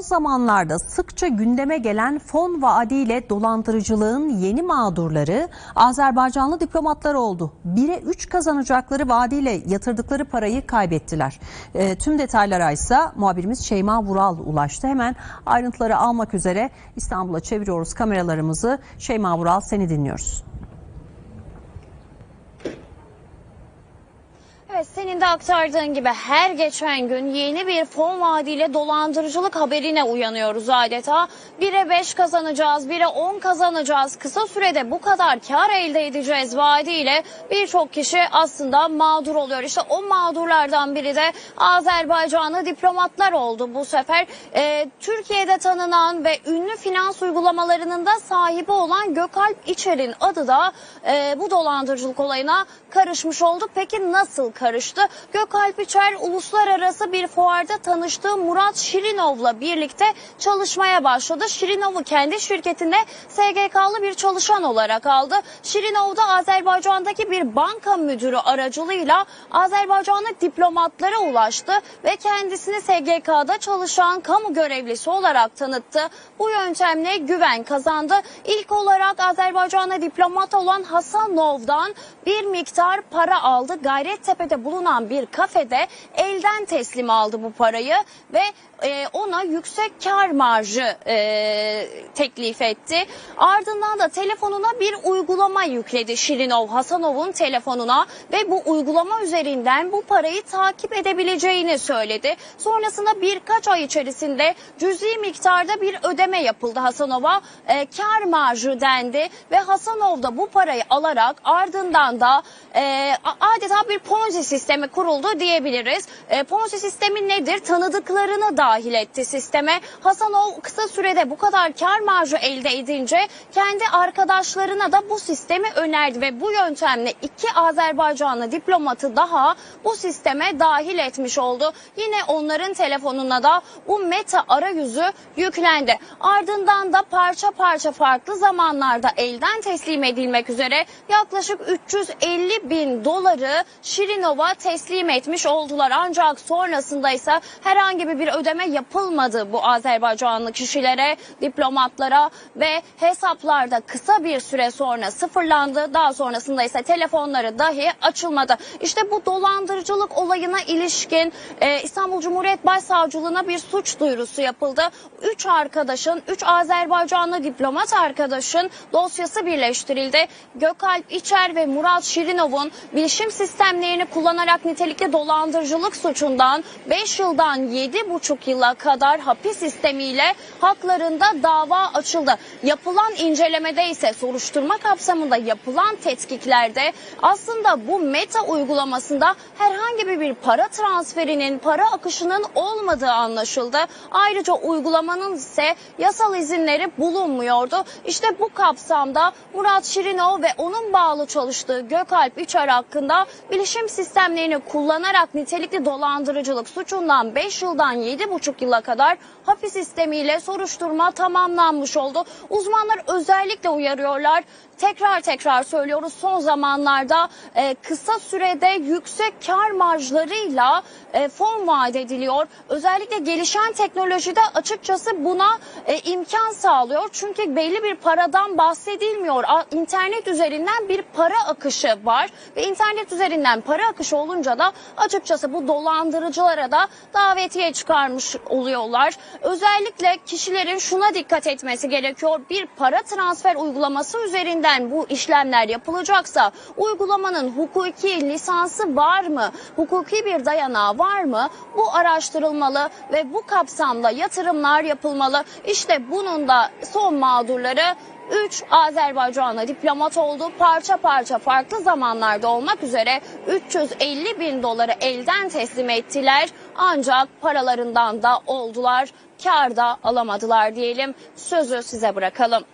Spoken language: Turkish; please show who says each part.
Speaker 1: zamanlarda sıkça gündeme gelen fon vaadiyle dolandırıcılığın yeni mağdurları Azerbaycanlı diplomatlar oldu. 1'e 3 kazanacakları vaadiyle yatırdıkları parayı kaybettiler. E, tüm detaylara ise muhabirimiz Şeyma Vural ulaştı. Hemen ayrıntıları almak üzere İstanbul'a çeviriyoruz kameralarımızı. Şeyma Vural seni dinliyoruz.
Speaker 2: Evet senin de aktardığın gibi her geçen gün yeni bir fon vaadiyle dolandırıcılık haberine uyanıyoruz adeta. 1'e 5 kazanacağız, 1'e 10 kazanacağız. Kısa sürede bu kadar kar elde edeceğiz vaadiyle birçok kişi aslında mağdur oluyor. İşte o mağdurlardan biri de Azerbaycanlı diplomatlar oldu bu sefer. Ee, Türkiye'de tanınan ve ünlü finans uygulamalarının da sahibi olan Gökalp İçer'in adı da e, bu dolandırıcılık olayına karışmış oldu. Peki nasıl karıştı? Gökalp İçer uluslararası bir fuarda tanıştığı Murat Şirinov'la birlikte çalışmaya başladı. Şirinov'u kendi şirketinde SGK'lı bir çalışan olarak aldı. Şirinov da Azerbaycan'daki bir banka müdürü aracılığıyla Azerbaycanlı diplomatlara ulaştı ve kendisini SGK'da çalışan kamu görevlisi olarak tanıttı. Bu yöntemle güven kazandı. İlk olarak Azerbaycan'da diplomat olan Hasanov'dan bir miktar para aldı. Gayrettepe'de bulunan bir kafede elden teslim aldı bu parayı ve e, ona yüksek kar marjı e, teklif etti. Ardından da telefonuna bir uygulama yükledi Şirinov Hasanov'un telefonuna ve bu uygulama üzerinden bu parayı takip edebileceğini söyledi. Sonrasında birkaç ay içerisinde cüzi miktarda bir ödeme yapıldı Hasanov'a. E, kar marjı dendi ve Hasanov da bu parayı alarak ardından da e, adeta bir ponzi sistemi kuruldu diyebiliriz. E, ponzi sistemi nedir? Tanıdıklarını dahil etti sisteme. Hasanov kısa sürede bu kadar kar marjı elde edince kendi arkadaşlarına da bu sistemi önerdi ve bu yöntemle iki Azerbaycanlı diplomatı daha bu sisteme dahil etmiş oldu. Yine onların telefonuna da bu meta arayüzü yüklendi. Ardından da parça parça farklı zamanlarda elden teslim edilmek üzere yaklaşık 350 bin doları Şirinov'a teslim etmiş oldular. Ancak sonrasında ise herhangi bir ödeme yapılmadı bu Azerbaycanlı kişilere, diplomatlara ve hesaplarda kısa bir süre sonra sıfırlandı. Daha sonrasında ise telefonları dahi açılmadı. İşte bu dolandırıcılık olayına ilişkin e, İstanbul Cumhuriyet Başsavcılığına bir suç duyurusu yapıldı. Üç arkadaşın, üç Azerbaycanlı diplomat arkadaşın dosyası birleştirildi. Gökalp İçer ve Murat Şirinov'un bilişim sistemlerini kullanarak nitelikli dolandırıcılık suçundan 5 yıldan 7,5 yıla kadar hapis sistemiyle haklarında dava açıldı. Yapılan incelemede ise soruşturma kapsamında yapılan tetkiklerde aslında bu meta uygulamasında herhangi bir para transferinin, para akışının olmadığı anlaşıldı. Ayrıca uygulamanın ise yasal izinleri bulunmuyordu. İşte bu kapsamda Murat Şirinov ve onun bağlı çalıştığı Gökalp İçer hakkında bilişim sistemlerini kullanarak nitelikli dolandırıcılık suçundan 5 yıldan 7,5 yıla kadar hapis sistemiyle soruşturma tamamlanmış oldu. Uzmanlar özellikle uyarıyorlar. Tekrar tekrar söylüyoruz son zamanlarda e, kısa sürede yüksek kar marjlarıyla e, fon vaat ediliyor. Özellikle gelişen teknolojide açıkçası buna e, imkan sağlıyor. Çünkü belli bir paradan bahsedilmiyor. A, İnternet üzerinden bir para akışı var ve internet üzerinden para akışı olunca da açıkçası bu dolandırıcılara da davetiye çıkarmış oluyorlar. Özellikle kişilerin şuna dikkat etmesi gerekiyor. Bir para transfer uygulaması üzerinden bu işlemler yapılacaksa uygulamanın hukuki lisansı var mı? Hukuki bir dayanağı var mı? Bu araştırılmalı ve bu kapsamda yatırımlar yapılmalı. İşte bunun da son mağdurları 3 Azerbaycanlı diplomat oldu. Parça parça farklı zamanlarda olmak üzere 350 bin doları elden teslim ettiler. Ancak paralarından da oldular. Kar da alamadılar diyelim. Sözü size bırakalım.